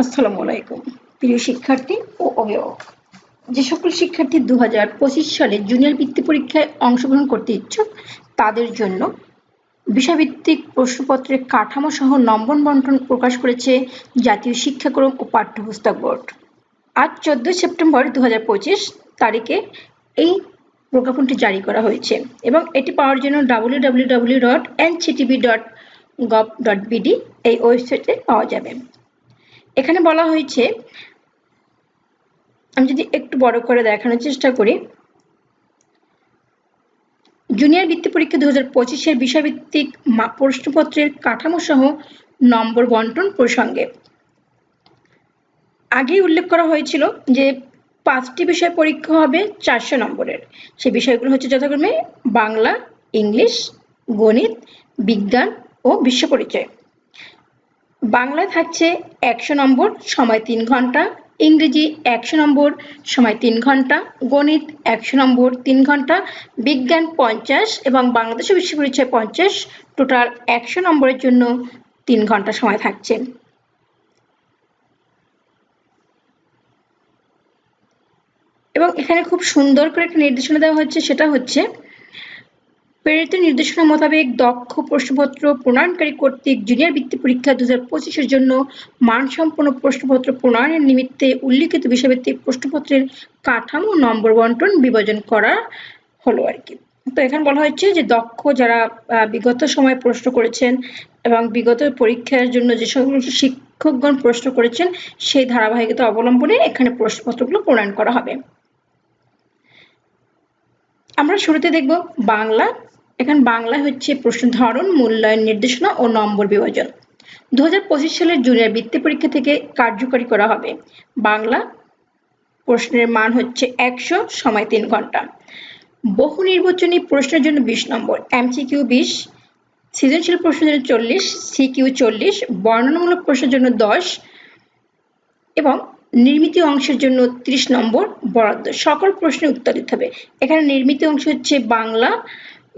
আসসালামু আলাইকুম। প্রিয় শিক্ষার্থী ও অভিভাবক, যে সকল শিক্ষার্থী দু হাজার পঁচিশ সালে জুনিয়র বৃত্তি পরীক্ষায় অংশগ্রহণ করতে ইচ্ছুক, তাদের জন্য বিষয়ভিত্তিক প্রশ্নপত্রের কাঠামো সহ নম্বর বন্টন প্রকাশ করেছে জাতীয় শিক্ষাক্রম ও পাঠ্যপুস্তক বোর্ড। আজ চোদ্দই সেপ্টেম্বর দু হাজার পঁচিশ তারিখে এই প্রজ্ঞাপনটি জারি করা হয়েছে এবং এটি পাওয়ার জন্য W W W dot NCTV dot gov dot BD এই ওয়েবসাইটে পাওয়া যাবে। এখানে বলা হয়েছে, আমি যদি একটু বড় করে দেখানোর চেষ্টা করি জুনিয়র বৃত্তি পরীক্ষা দু হাজার পঁচিশের বিষয়ভিত্তিক প্রশ্নপত্রের কাঠামো সহ নম্বর বন্টন প্রসঙ্গে। আগেই উল্লেখ করা হয়েছিল যে পাঁচটি বিষয় পরীক্ষা হবে চারশো নম্বরের। সেই বিষয়গুলো হচ্ছে যথাক্রমে বাংলা, ইংলিশ, গণিত, বিজ্ঞান ও বিশ্ব পরিচয়। বাংলায় থাকছে একশো নম্বর, সময় তিন ঘণ্টা। ইংরেজি একশো নম্বর, সময় তিন ঘণ্টা। গণিত একশো নম্বর, তিন ঘণ্টা। বিজ্ঞান পঞ্চাশ এবং বাংলাদেশ বিশ্ব পরিচয় পঞ্চাশ, টোটাল একশো নম্বরের জন্য তিন ঘণ্টা সময় থাকছে। এবং এখানে খুব সুন্দর করে একটা নির্দেশনা দেওয়া হচ্ছে, সেটা হচ্ছে প্রেরিত নির্দেশনা মোতাবেক দক্ষ প্রশ্নপত্র প্রণয়নকারী কর্তৃক জুনিয়র বৃত্তি পরীক্ষা দু হাজার পঁচিশের জন্য মানসম্পন্ন প্রশ্নপত্র প্রণয়নের নিমিত্তে উল্লিখিত বিষয়ভিত্তিক প্রশ্নপত্রের কাঠামো নম্বর বন্টন বিভাজন করা হলো আর কি। তো এখানে বলা হয়েছে যে দক্ষ যারা বিগত সময়ে প্রশ্ন করেছেন এবং বিগত পরীক্ষার জন্য যে সমস্ত শিক্ষকগণ প্রশ্ন করেছেন, সেই ধারাবাহিকতা অবলম্বনে এখানে প্রশ্নপত্রগুলো প্রণয়ন করা হবে। আমরা শুরুতে দেখব বাংলা এখানে বাংলা হচ্ছে প্রশ্ন ধরন, মূল্যায়ন, নির্দেশনা ও নম্বর বিভাজন। দু হাজার পঁচিশ সালের জুনিয়র বৃত্তি পরীক্ষা থেকে কার্যকরী করা হবে। বাংলা প্রশ্নের মান হচ্ছে একশো সময় তিন ঘণ্টা। বহু নির্বাচনী প্রশ্নের জন্য বিশ নম্বর, এমসিকিউ বিশ, সৃজনশীল প্রশ্নের জন্য চল্লিশ, সিকিউ চল্লিশ, বর্ণনামূলক প্রশ্নের জন্য দশ এবং নির্মিত অংশের জন্য ৩০ নম্বর বরাদ্দ। সকল প্রশ্নের উত্তর দিতে হবে। এখানে নির্মিত অংশ হচ্ছে বাংলা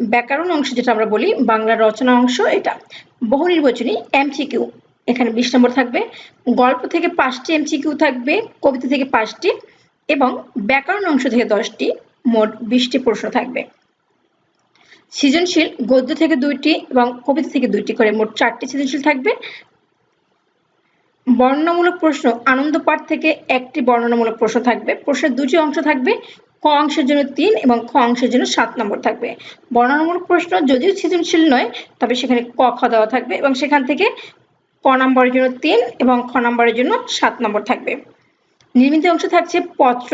ব্যাকরণ অংশ যেটা আমরা বলি বাংলা রচনা অংশ এটা। বহু নির্বাচনী এমসিকিউ এখানে বিশ নম্বর থাকবে। গল্প থেকে পাঁচটি এমসিকিউ থাকবে, কবিতা থেকে পাঁচটি, এবং ব্যাকরণ অংশ থেকে দশটি, মোট বিশটি প্রশ্ন থাকবে। সৃজনশীল, গদ্য থেকে দুইটি, এবং কবিতা থেকে দুইটি করে মোট চারটি সৃজনশীল থাকবে। বর্ণনামূলক প্রশ্ন আনন্দ পাঠ থেকে একটি বর্ণনামূলক প্রশ্ন থাকবে। প্রশ্নের দুটি অংশ থাকবে ক অংশের জন্য তিন এবং খ অংশের জন্য সাত নম্বর থাকবে। বর্ণনামূলক প্রশ্ন যদিও সৃজনশীল নয়, তবে সেখানে ক, খ দেওয়া থাকবে এবং সেখান থেকে ক নম্বরের জন্য তিন এবং খ নম্বরের জন্য সাত নম্বর থাকবে। নির্মিত অংশ থাকছে পত্র,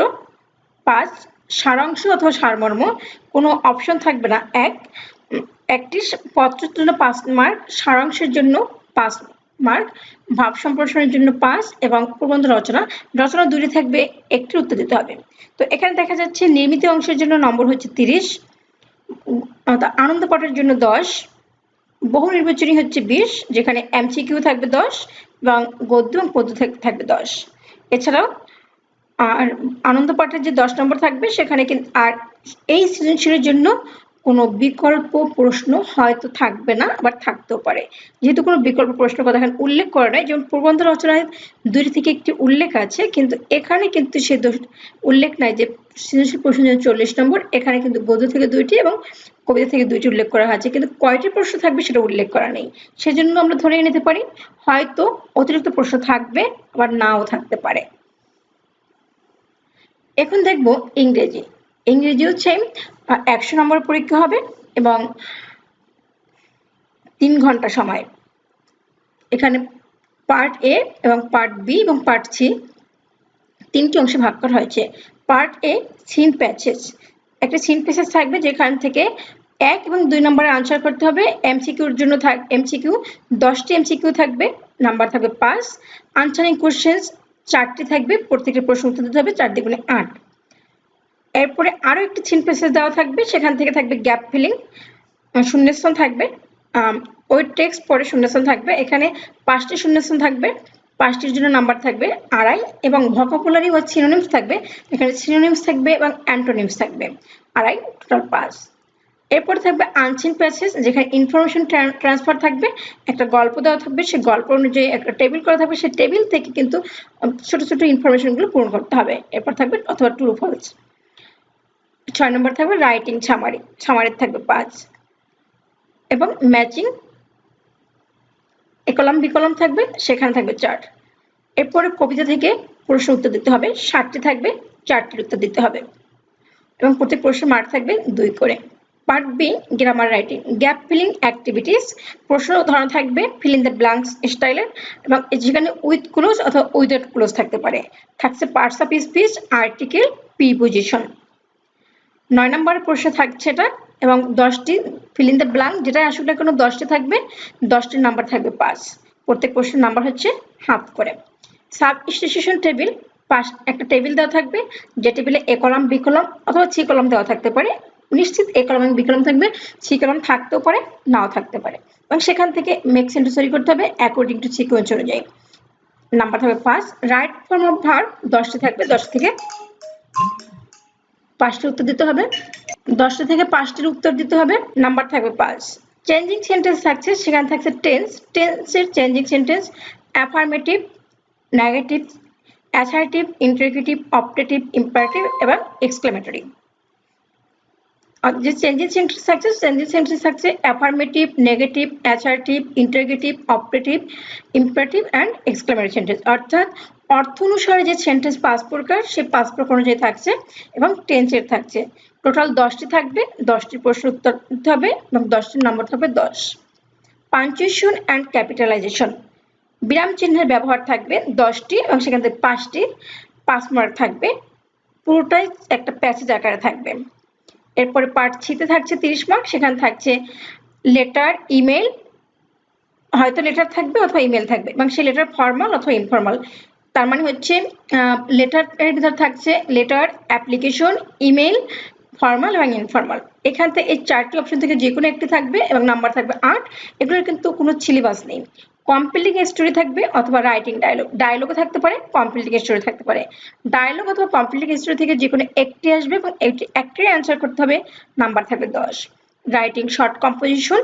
পাঁচ, সারাংশ অথবা সারমর্ম। কোনো অপশন থাকবে না। এক, একটি পত্রের জন্য পাঁচ মার্ক, সারাংশের জন্য পাঁচ মার্ক ভাব সম্প্রসারণের জন্য পাঁচ এবং প্রবন্ধ রচনা রচনা দুটি থাকবে, একটি উত্তর দিতে হবে। তো এখানে দেখা যাচ্ছে নির্মিত অংশের জন্য নম্বর হচ্ছে তিরিশ আনন্দ পাঠের জন্য দশ, বহু নির্বাচনী হচ্ছে বিশ, যেখানে এমসিকিউ থাকবে দশ এবং গদ্য এবং পদ্য থাকবে দশ। এছাড়াও, আর আনন্দ পাঠের যে দশ নম্বর থাকবে, সেখানে কিন্তু আর এই সৃজনশীলের জন্য কোনো বিকল্প প্রশ্ন হয়তো থাকবে না আবার থাকতেও পারে। যেহেতু কোনো বিকল্প প্রশ্ন কথা এখানে উল্লেখ করা নাই, যেমন প্রবন্ধ রচনায় দুটি থেকে একটি উল্লেখ আছে, কিন্তু এখানে কিন্তু সে উল্লেখ নাই যে সৃজনশীল প্রশ্ন চল্লিশ নম্বর, এখানে কিন্তু গদ্য থেকে দুইটি এবং কবিতা থেকে দুইটি উল্লেখ করা আছে কিন্তু কয়টি প্রশ্ন থাকবে সেটা উল্লেখ করা নেই। সেজন্য আমরা ধরে নিতে পারি, হয়তো অতিরিক্ত প্রশ্ন থাকবে, আবার নাও থাকতে পারে। এখন দেখব ইংরেজি। ইংরেজিও সেম একশো নম্বর পরীক্ষা হবে এবং তিন ঘণ্টা সময়। এখানে পার্ট এ এবং পার্ট বি এবং পার্ট সি তিনটি অংশে ভাগ করা হয়েছে। Part A scene patches. একটা সিন প্যাচেস থাকবে যেখান থেকে এক এবং দুই নম্বরে আনসার করতে হবে। এমসিকিউর জন্য থাক এমসিকিউ দশটি এমসিকিউ থাকবে নাম্বার থাকবে পাঁচ। আনসারিং কোশ্চেন্স চারটি থাকবে প্রত্যেকের প্রশ্ন উত্তর দিতে হবে চার দ্বিগুণে আট। এরপরে আরও একটি ছিন প্যাসেজ দেওয়া থাকবে, সেখান থেকে থাকবে গ্যাপ ফিলিং শূন্যস্থান থাকবে ওই টেক্সট পরে শূন্যস্থান থাকবে, এখানে পাঁচটি শূন্যস্থান থাকবে, পাঁচটির জন্য নাম্বার থাকবে আড়াই, এবং ভকাবুলারি ও সিনোনিমস থাকবে, এখানে সিনোনিমস থাকবে এবং অ্যান্টোনিমস থাকবে, আড়াই টোটাল পাঁচ। এরপরে থাকবে আনসিন প্যাসেজ যেখানে ইনফরমেশন ট্রান্সফার থাকবে, একটা গল্প দেওয়া থাকবে সেই গল্প অনুযায়ী একটা টেবিল করা থাকবে সেই টেবিল থেকে কিন্তু ছোট ছোট ইনফরমেশনগুলো পূরণ করতে হবে, এরপর থাকবে অথবা ট্রু ফলস ছয় নম্বর থাকবে রাইটিং ছামারি ছামারির থাকবে পাঁচ। এবং ম্যাচিং একলম, বিকলম থাকবে, সেখানে থাকবে চার। এরপরে কবিতা থেকে প্রশ্ন উত্তর দিতে হবে, ষাটটি থাকবে, চারটির উত্তর দিতে হবে। এবং প্রত্যেক প্রশ্নের মার্ক থাকবে দুই করে। Part B grammar writing gap filling activities প্রশ্ন ধরন থাকবে ফিল দ্য ব্ল্যাঙ্কস স্টাইলের এবং যেখানে উইথ ক্লোজ অথবা উইদাউট ক্লোজ থাকতে পারে। থাকছে parts of speech article preposition নয় নম্বর প্রশ্ন থাকছে এটা, এবং দশটি ফিল দ্য ব্ল্যাঙ্ক যেটা আসলে কোনো দশটি থাকবে দশটির নাম্বার থাকবে পাঁচ। প্রত্যেক প্রশ্নের নাম্বার হচ্ছে হাফ করে। সাব স্টেশন টেবিল পাঁচ, একটা টেবিল দেওয়া থাকবে, যে টেবিলে এ কলম বি কলম অথবা সি কলম দেওয়া থাকতে পারে। নিশ্চিত এ কলম এবং বি কলম থাকবে সি কলম থাকতেও পারে, নাও থাকতে পারে। এবং সেখান থেকে মেক সেন্টেন্স তৈরি করতে হবে অ্যাকর্ডিং টু সিকোয়েন্স অনুযায়ী। নাম্বার থাকবে পাঁচ রাইট ফর্ম অফ ভার দশটি থাকবে, দশ থেকে পাঁচটি উত্তর দিতে হবে। দশটা থেকে পাঁচটির উত্তর দিতে হবে। নাম্বার থাকবে পাঁচ। চেঞ্জিং সেন্টেন্স থাকছে, সেখানে থাকছে টেন্স টেন্সের changing sentence affirmative negative assertive interrogative optative imperative এবং এক্সক্লেমেটরি যে চেঞ্জিং সেন্টেন্স থাকছে চেঞ্জিং সেন্টেন্স থাকছে affirmative negative assertive interrogative operative imperative and exclamatory sentence অর্থাৎ অর্থ অনুসারে যে সেন্টেন্স পাঁচ প্রকার সেই পাঁচ প্রকার অনুযায়ী থাকছে এবং টেন্সের থাকছে। টোটাল দশটি থাকবে দশটি প্রশ্ন উত্তর দিতে হবে এবং দশটির নম্বর থাকবে দশ। পাঞ্চুয়েশন অ্যান্ড ক্যাপিটালাইজেশন বিরাম চিহ্নের ব্যবহার থাকবে দশটি এবং সেখান থেকে পাঁচটি পাঁচ মার্ক থাকবে। পুরোটাই একটা প্যাসেজ আকারে থাকবে। এরপরে পার্ট থাকছে তিরিশ মার্ক সেখানে থাকছে লেটার ইমেল হয়তো লেটার থাকবে অথবা ইমেল থাকবে। এবং সেই লেটার ফর্মাল অথবা ইনফর্মাল তার মানে হচ্ছে লেটারের ভিতর থাকছে লেটার অ্যাপ্লিকেশন ইমেল ফর্মাল এবং ইনফর্মাল এখান থেকে এই চারটি অপশন থেকে যে কোনো একটি থাকবে এবং নাম্বার থাকবে আট। এগুলোর কিন্তু কোনো সিলেবাস নেই। কমপ্লিটিং স্টোরি থাকবে অথবা রাইটিং ডায়লগ ডায়লগও থাকতে পারে কমপ্লিটিং স্টোরি থাকতে পারে। ডায়লগ অথবা কমপ্লিটিং স্টোরি থেকে যে কোনো একটি আসবে এবং একটি অ্যান্সার করতে হবে নাম্বার থাকবে দশ। রাইটিং শর্ট কম্পোজিশন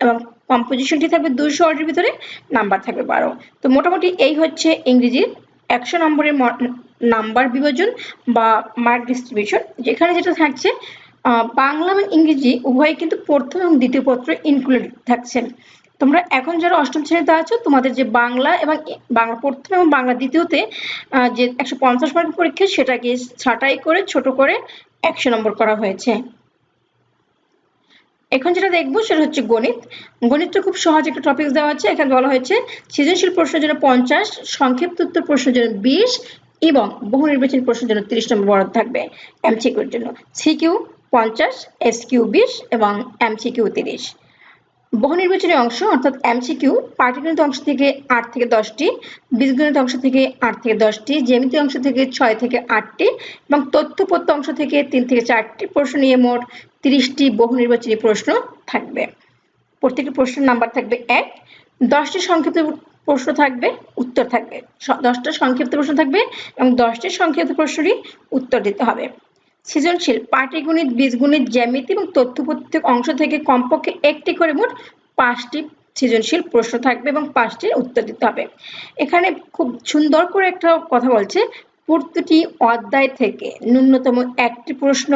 এবং কম্পোজিশনটি থাকবে দুশো ওয়ার্ডের ভিতরে নাম্বার থাকবে বারো। তো মোটামুটি এই হচ্ছে ইংরেজির একশো নম্বরের নাম্বার বিভাজন বা মার্ক ডিস্ট্রিবিউশন যেখানে যেটা থাকছে বাংলা এবং ইংরেজি উভয় কিন্তু প্রথম এবং দ্বিতীয় পত্র ইনক্লুড থাকছে। তোমরা এখন যারা অষ্টম শ্রেণীতে আছো, তোমাদের যে বাংলা এবং বাংলা প্রথম এবং বাংলা দ্বিতীয়তে যে একশো পঞ্চাশ মার্কের পরীক্ষা, সেটাকে ছাঁটাই করে, ছোট করে একশো নম্বর করা হয়েছে। এখন যেটা দেখব, সেটা হচ্ছে গণিত। গণিতটা খুব সহজ একটা টপিক দেওয়া আছে। এখানে বলা হয়েছে, সৃজনশীল প্রশ্নের জন্য পঞ্চাশ, সংক্ষিপ্ত উত্তর প্রশ্নের জন্য বিশ এবং বহু নির্বাচনী প্রশ্নের জন্য তিরিশ নম্বর বরাদ্দ থাকবে এমসিকিউর জন্য। সিকিউ পঞ্চাশ এস কিউ বিশ এবং এমসিকিউ তিরিশ। বহু নির্বাচনী অংশ, অর্থাৎ এমসিকিউ পাটিগণিত অংশ থেকে আট থেকে দশটি, বীজগণিত অংশ থেকে আট থেকে দশটি, জ্যামিতি অংশ থেকে ছয় থেকে আটটি এবং তথ্যপত্য অংশ থেকে তিন থেকে চারটি। প্রশ্ন নিয়ে মোট তিরিশটি বহু নির্বাচনী প্রশ্ন থাকবে। প্রত্যেকটি প্রশ্নের নাম্বার থাকবে এক। দশটি সংক্ষিপ্ত প্রশ্ন থাকবে, উত্তর থাকবে। দশটা সংক্ষিপ্ত প্রশ্ন থাকবে এবং দশটি সংক্ষিপ্ত প্রশ্নরই উত্তর দিতে হবে। সৃজনশীল, পাটিগণিত, বীজগণিত, জ্যামিতি এবং তথ্য প্রত্যেক অংশ থেকে কমপক্ষে একটি করে মোট পাঁচটি সৃজনশীল প্রশ্ন থাকবে এবং পাঁচটির উত্তর দিতে হবে। এখানে খুব সুন্দর করে একটা কথা বলছে, প্রতিটি অধ্যায় থেকে ন্যূনতম একটি প্রশ্ন,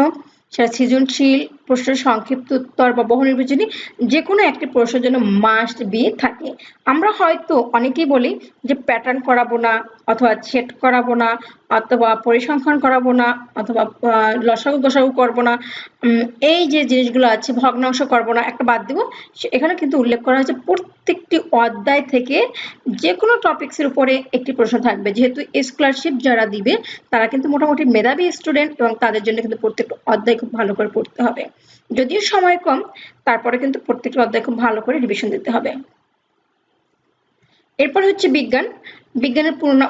সেটা সৃজনশীল প্রশ্নের সংক্ষিপ্ত উত্তর বা বহু নির্বাচনী যে কোনো একটি প্রশ্নের জন্য মাস্ট বি থাকে। আমরা হয়তো অনেকেই বলি যে প্যাটার্ন করাবো না, অথবা সেট করাবো না, অথবা পরিসংখ্যান করাবো না, অথবা লসাগু গসাগু করব না এই যে জিনিসগুলো আছে, ভগ্নাংশ করব না, একটা বাদ দিব। এখানে কিন্তু উল্লেখ করা হয়েছে প্রত্যেকটি অধ্যায় থেকে যে কোনো টপিক্সের উপরে একটি প্রশ্ন থাকবে। যেহেতু স্কলারশিপ যারা দিবে, তারা কিন্তু মোটামুটি মেধাবী স্টুডেন্ট এবং তাদের জন্য কিন্তু প্রত্যেকটা অধ্যায় খুব ভালো করে পড়তে হবে। যদিও সময় কম, তারপরে কিন্তু প্রত্যেকটা অধ্যায় খুব ভালো করে রিভিশন দিতে হবে। এরপর হচ্ছে বিজ্ঞান। বিজ্ঞানের পূর্ণ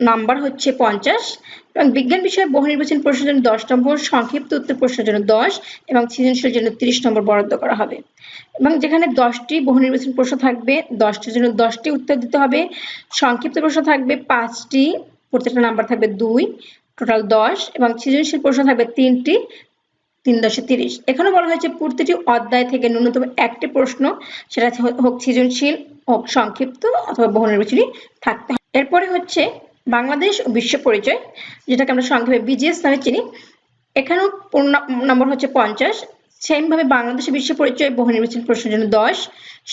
নাম্বার হচ্ছে পঞ্চাশ। এবং বিজ্ঞান বিষয়ে বহু নির্বাচন প্রশ্নের জন্য দশ নম্বর, সংক্ষিপ্ত উত্তর প্রশ্নের জন্য দশ এবং সৃজনশীলের জন্য তিরিশ নম্বর বরাদ্দ করা হবে। এবং যেখানে দশটি বহু নির্বাচন প্রশ্ন থাকবে, দশটির জন্য দশটি উত্তর দিতে হবে। সংক্ষিপ্ত প্রশ্ন থাকবে পাঁচটি, প্রত্যেকটা নাম্বার থাকবে দুই টোটাল দশ এবং সৃজনশীল প্রশ্ন থাকবে তিনটি তিন দশে তিরিশ। এখানে বলা হয়েছে প্রতিটি অধ্যায় থেকে ন্যূনতম একটি প্রশ্ন, সেটা হোক সৃজনশীল, হোক সংক্ষিপ্ত অথবা বহুনির্বাচনী থাকতে হবে এরপরে হচ্ছে বাংলাদেশ ও বিশ্ব পরিচয়, যেটাকে আমরা সংক্ষেপে বিজিএস নামে চিনি। এখানেও নম্বর হচ্ছে পঞ্চাশ। সেম ভাবে বাংলাদেশ বিশ্ব পরিচয়, বহু নির্বাচন প্রশ্নের জন্য দশ,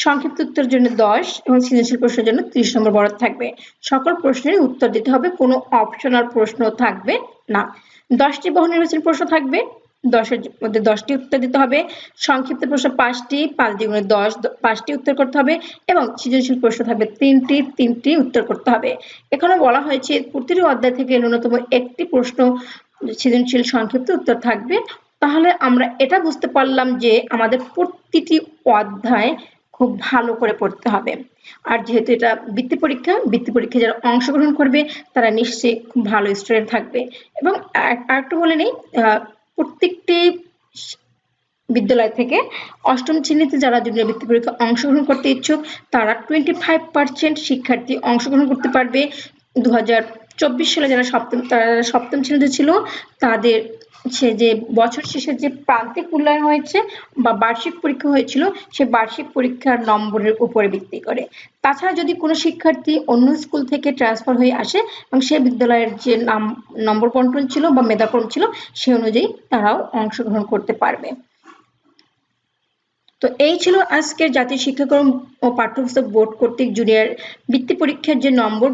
সংক্ষিপ্ত উত্তরের জন্য দশ এবং সৃজনশীল প্রশ্নের জন্য ত্রিশ নম্বর বরাদ থাকবে। সকল প্রশ্নের উত্তর দিতে হবে, কোনো অপশনাল প্রশ্ন থাকবে না। দশটি বহু নির্বাচন প্রশ্ন থাকবে দশের মধ্যে দশটি উত্তর দিতে হবে। সংক্ষিপ্ত প্রশ্ন পাঁচটি পাঁচ দ্বিগুণে দশ পাঁচটি উত্তর করতে হবে এবং সৃজনশীল প্রশ্ন থাকবে তিনটি তিনটি উত্তর করতে হবে। এখানে বলা হয়েছে প্রতিটি অধ্যায় থেকে ন্যূনতম একটি প্রশ্ন সৃজনশীল সংক্ষিপ্ত উত্তর থাকবে। তাহলে আমরা এটা বুঝতে পারলাম যে আমাদের প্রতিটি অধ্যায় খুব ভালো করে পড়তে হবে। আর যেহেতু এটা বৃত্তি পরীক্ষা বৃত্তি পরীক্ষায় যারা অংশগ্রহণ করবে তারা নিশ্চয়ই খুব ভালো স্টুডেন্ট থাকবে। এবং আর- আরেকটু বলে নেই আহ, প্রত্যেকটি বিদ্যালয় থেকে অষ্টম শ্রেণীতে যারা জুনিয়র বৃত্তি পরীক্ষা অংশগ্রহণ করতে ইচ্ছুক, তারা টোয়েন্টি ফাইভ পার্সেন্ট শিক্ষার্থী অংশগ্রহণ করতে পারবে। দু হাজার চব্বিশ সালে যারা সপ্তম, তারা সপ্তম শ্রেণীতে ছিল, তাদের সে যে বছর শেষে যে প্রান্তিক মূল্যায়ন হয়েছে বা বার্ষিক পরীক্ষা হয়েছিল, সে বার্ষিক পরীক্ষার নম্বরের উপরে ভিত্তি করে। তাছাড়া যদি কোনো শিক্ষার্থী অন্য স্কুল থেকে ট্রান্সফার হয়ে আসে এবং সে বিদ্যালয়ের যে নাম, নম্বর বন্টন ছিল বা মেধাক্রম ছিল, সে অনুযায়ী তারাও অংশগ্রহণ করতে পারবে। তো এই ছিল আজকের জাতীয় শিক্ষাক্রম ও পাঠ্যপুস্তক বোর্ড কর্তৃক জুনিয়র বৃত্তি পরীক্ষার যে নম্বর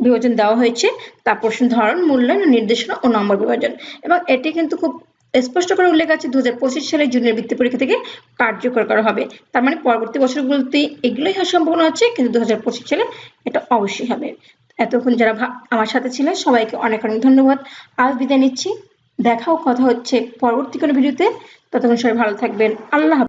বিভাজন দেওয়া হয়েছে তা প্রশ্ন ধরন মূল্যায়ন, নির্দেশনা ও নম্বর বিভাজন। এবং এটি কিন্তু খুব স্পষ্ট করে উল্লেখ আছে দু হাজার পঁচিশ সালে জুনিয়র বৃত্তি পরীক্ষা থেকে কার্যকর করা হবে। তার মানে পরবর্তী বছরগুলোতে এগুলোই হওয়ার সম্ভাবনা আছে, কিন্তু দু হাজার পঁচিশ সালে এটা অবশ্যই হবে। এতক্ষণ যারা আমার সাথে ছিলেন, সবাইকে অনেক অনেক ধন্যবাদ। আজ বিদায় নিচ্ছি। দেখাও কথা হচ্ছে পরবর্তী কোনো ভিডিওতে। ততক্ষণ সবাই ভালো থাকবেন। আল্লাহ।